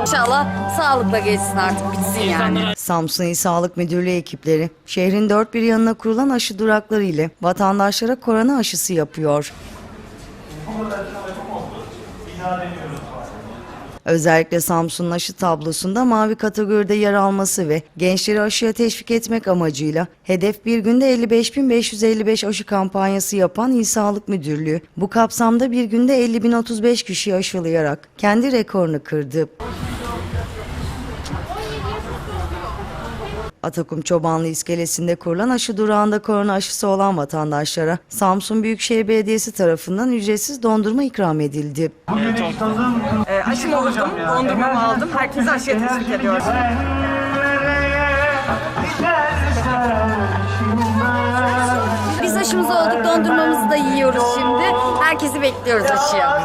İnşallah sağlıkla geçsin artık bitsin yani. Samsun İl Sağlık Müdürlüğü ekipleri şehrin dört bir yanına kurulan aşı durakları ile vatandaşlara korona aşısı yapıyor. Özellikle Samsun'un aşı tablosunda mavi kategoride yer alması ve gençleri aşıya teşvik etmek amacıyla hedef bir günde 55.555 aşı kampanyası yapan İl Sağlık Müdürlüğü bu kapsamda bir günde 50.035 kişiyi aşılayarak kendi rekorunu kırdı. Atakum Çobanlı iskelesinde kurulan aşı durağında korona aşısı olan vatandaşlara Samsun Büyükşehir Belediyesi tarafından ücretsiz dondurma ikram edildi. E, aşım oldum, dondurmamı aldım. Herkese aşıya teşvik ediyoruz. Biz aşımız olduk dondurmamızı da yiyoruz şimdi. Herkesi bekliyoruz aşıya.